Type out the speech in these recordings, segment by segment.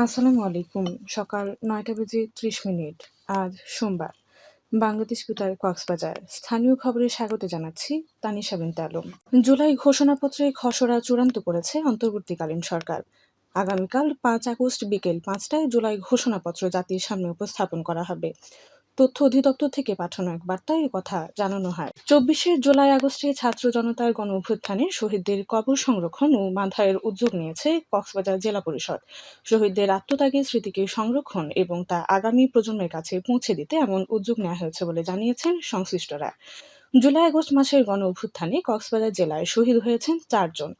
আসসালামু আলাইকুম। সকাল নয়টা বেজে ত্রিশ মিনিট। আজ সোমবার। বাংলাদেশ বেতার কক্সবাজার। স্থানীয় খবরে স্বাগত জানাচ্ছি তানিশা বিনতে আলম। জুলাই ঘোষণাপত্রে খসড়া চূড়ান্ত করেছে অন্তর্বর্তীকালীন সরকার। আগামীকাল পাঁচ আগস্ট বিকেল পাঁচটায় জুলাই ঘোষণাপত্র জাতির সামনে উপস্থাপন করা হবে। তথ্য অধিদপ্তর থেকে পাঠানো এক বার্তায় কথা জানানো হয়। চব্বিশে জুলাই আগস্টে ছাত্র জনতার গণ অভ্যুত্থানে শহীদদের কবর সংরক্ষণ ও মাথায়ের উদ্যোগ নিয়েছে কক্সবাজার জেলা পরিষদ। শহীদদের আত্মত্যাগের স্মৃতিকে সংরক্ষণ এবং তা আগামী প্রজন্মের কাছে পৌঁছে দিতে এমন উদ্যোগ নেওয়া হয়েছে বলে জানিয়েছেন সংশ্লিষ্টরা। জুলাই আগস্ট মাসের গণ অভ্যুত্থানে কক্সবাজার জেলায় শহীদ হয়েছেন চারজন।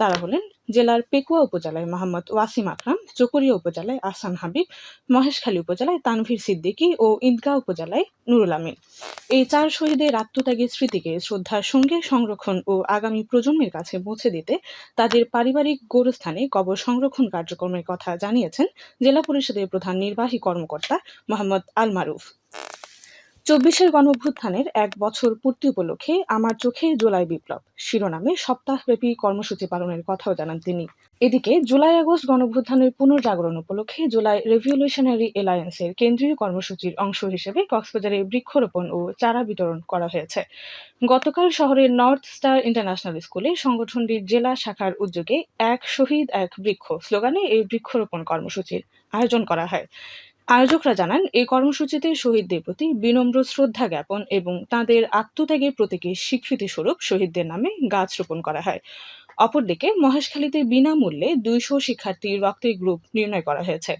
তারা হলেন জেলার পেকুয়া উপজেলায় মোহাম্মদ ওয়াসিম আকরাম, চকরিয়া উপজেলায় আসান হাবিব, মহেশখালী উপজেলায় তানভীর সিদ্দিকী ও ঈদগাঁও উপজেলায় নুরুল আমিন। এই চার শহীদের আত্মত্যাগের স্মৃতিকে শ্রদ্ধার সঙ্গে সংরক্ষণ ও আগামী প্রজন্মের কাছে পৌঁছে দিতে তাদের পারিবারিক গোরস্থানে কবর সংরক্ষণ কার্যক্রমের কথা জানিয়েছেন জেলা পরিষদের প্রধান নির্বাহী কর্মকর্তা মোহাম্মদ আল মারুফ। চব্বিশের গণ অভ্যুত্থানের এক বছর পূর্তি উপলক্ষে আমার চোখে জুলাই বিপ্লব। শিরোনামে সপ্তাহব্যাপী কর্মসূচি পালনের কথাও জানান তিনি। এদিকে জুলাই আগস্ট গণ অভ্যুত্থানের পুনর্জাগরণ উপলক্ষে জুলাই রেভলিউশনারি এলায়েন্সের কেন্দ্রীয় কর্মসূচির অংশ হিসেবে কক্সবাজারে বৃক্ষরোপণ ও চারা বিতরণ করা হয়েছে। গতকাল শহরের নর্থ স্টার ইন্টারন্যাশনাল স্কুলে সংগঠনটির জেলা শাখার উদ্যোগে এক শহীদ এক বৃক্ষ স্লোগানে এই বৃক্ষরোপণ কর্মসূচির আয়োজন করা হয়। আয়োজকরা জানান এই কর্মসূচিতে শহীদদের প্রতি বিনম্র শ্রদ্ধা জ্ঞাপন এবং তাঁদের আত্মত্যাগের প্রতীকী স্বীকৃতি স্বরূপ শহীদদের নামে গাছ রোপণ করা হয়। অপরদিকে মহেশখালীতে বিনামূল্যে দুইশো শিক্ষার্থীর রক্তের গ্রুপ নির্ণয় করা হয়েছে।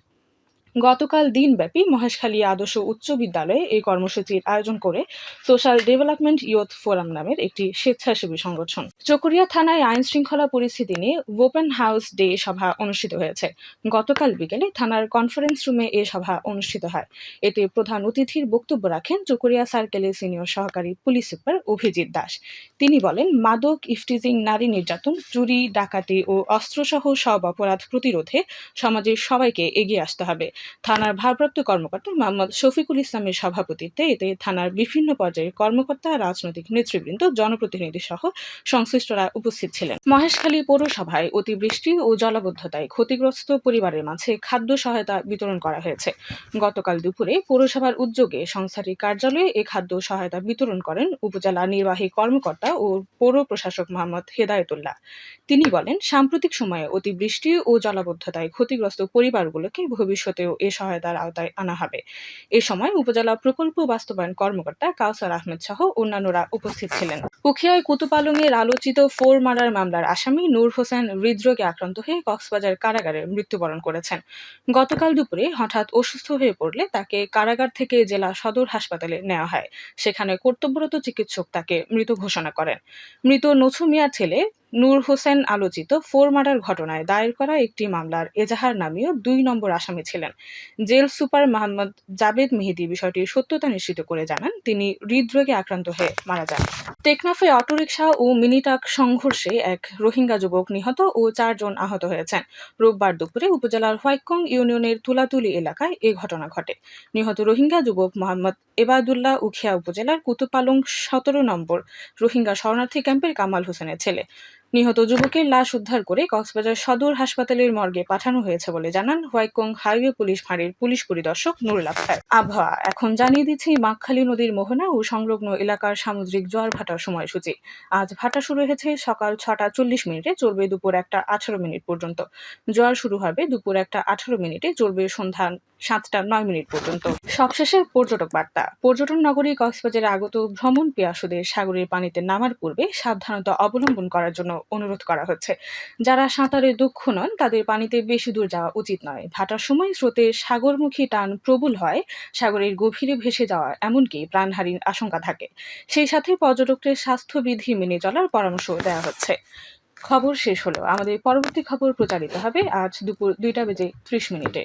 গতকাল দিনব্যাপী মহেশখালী আদর্শ উচ্চ বিদ্যালয়ে এই কর্মসূচির আয়োজন করে সোশ্যাল ডেভেলপমেন্ট ইয়ুথ ফোরাম নামের একটি স্বেচ্ছাসেবী সংগঠন। চকরিয়া থানায় আইন শৃঙ্খলা পরিস্থিতি নিয়ে ওপেন হাউস ডে সভা অনুষ্ঠিত হয়েছে। গতকাল বিকেলে থানার কনফারেন্স রুমে এ সভা অনুষ্ঠিত হয়। এতে প্রধান অতিথির বক্তব্য রাখেন চকরিয়া সার্কেলের সিনিয়র সহকারী পুলিশ সুপার অভিজিৎ দাস। তিনি বলেন, মাদক ইফটিজিং নারী নির্যাতন, চুরি, ডাকাতি ও অস্ত্রসহ সব অপরাধ প্রতিরোধে সমাজের সবাইকে এগিয়ে আসতে হবে। থানার ভারপ্রাপ্ত কর্মকর্তা মোহাম্মদ শফিকুল ইসলামের সভাপতিত্বে এতে থানার বিভিন্ন পর্যায়ের কর্মকর্তা, রাজনৈতিক নেতৃবৃন্দ, জনপ্রতিনিধি সহ সংশ্লিষ্টরা উপস্থিত ছিলেন। মহেশখালী পৌরসভায় অতিবৃষ্টি ও জলাবদ্ধতায় ক্ষতিগ্রস্ত পরিবারের মাঝে খাদ্য সহায়তা বিতরণ করা হয়েছে। গতকাল দুপুরে পৌরসভার উদ্যোগে সংস্থাটির কার্যালয়ে এ খাদ্য সহায়তা বিতরণ করেন উপজেলা নির্বাহী কর্মকর্তা ও পৌর প্রশাসক মোহাম্মদ হেদায়তুল্লাহ। তিনি বলেন, সাম্প্রতিক সময়ে অতিবৃষ্টি ও জলাবদ্ধতায় ক্ষতিগ্রস্ত পরিবারগুলোকে ভবিষ্যতেও এ সহায়তার আওতায় আনা হবে। এ সময় উপজেলা প্রকল্প বাস্তবায়ন কর্মকর্তা কাউসার আহমেদ সহ অন্যান্যরা উপস্থিত ছিলেন। উখিয়ায় কুতুপালংয়ের আলোচিত ফোর মার্ডার মামলার আসামি নূর হোসেন হৃদরোগে আক্রান্ত হয়ে কক্সবাজার কারাগারে মৃত্যুবরণ করেছেন। গতকাল দুপুরে হঠাৎ অসুস্থ হয়ে পড়লে তাকে কারাগার থেকে জেলা সদর হাসপাতালে নেওয়া হয়। সেখানে কর্তব্যরত চিকিৎসক তাকে মৃত ঘোষণা করেন। মৃত নছু মিয়ার ছেলে নূর হোসেন আলোচিত ফোর মার্ডার ঘটনায় দায়ের করা একটি মামলার এজাহার নামীয় দুই নম্বর আসামি ছিলেন। জেল সুপার মোহাম্মদ জাবেদ মেহেদি বিষয়টির সত্যতা নিশ্চিত করে জানান, তিনি হৃদরোগে আক্রান্ত হয়ে মারা যান। টেকনাফে অটোরিকশা ও মিনিটাক সংঘর্ষে এক রোহিঙ্গা যুবক নিহত ও চারজন আহত হয়েছেন। রোববার দুপুরে উপজেলার হোয়াইকং ইউনিয়নের তুলাতুলি এলাকায় এ ঘটনা ঘটে। নিহত রোহিঙ্গা যুবক মোহাম্মদ এবাদুল্লাহ উখিয়া উপজেলার কুতুপালং সতেরো নম্বর রোহিঙ্গা শরণার্থী ক্যাম্পের কামাল হোসেনের ছেলে। নিহত যুবকের লাশ উদ্ধার করে কক্সবাজার সদর হাসপাতালের মর্গে পাঠানো হয়েছে বলে জানান হোয়াইকং হাইওয়ে পুলিশ ফাঁড়ির পুলিশ পরিদর্শক নুরুল আখতার আবহাওয়া, এখন জানিয়ে দিচ্ছি মাকখালী নদীর মোহনা ও সংলগ্ন এলাকার সামুদ্রিক জোয়ার ভাটার সময়সূচি। আজ ভাটা শুরু হয়েছে সকাল ছটা চল্লিশ মিনিটে, চলবে দুপুর একটা আঠারো মিনিট পর্যন্ত। জোয়ার শুরু হবে দুপুর একটা আঠারো মিনিটে, চলবে সন্ধ্যা সাতটা নয় মিনিট পর্যন্ত। সবশেষে পর্যটক বার্তা। পর্যটন নগরী কক্সবাজারে আগত ভ্রমণ পিয়াসুদের সাগরের পানিতে নামার পূর্বে সাবধানতা অবলম্বন করার জন্য অনুরোধ করা হচ্ছে। যারা সাঁতারে দক্ষ নন, তাদের পানিতে বেশি দূর যাওয়া উচিত নয়। ভাটার সময় স্রোতের সাগরমুখী টান প্রবল হয়, সাগরের গভীরে ভেসে যাওয়া এমনকি প্রাণহানির আশঙ্কা থাকে। সেই সাথে পর্যটকদের স্বাস্থ্যবিধি মেনে চলার পরামর্শ দেওয়া হচ্ছে। খবর শেষ হলো আমাদের পরবর্তী খবর প্রচারিত হবে আজ দুপুর দুইটা বেজে ত্রিশ মিনিটে।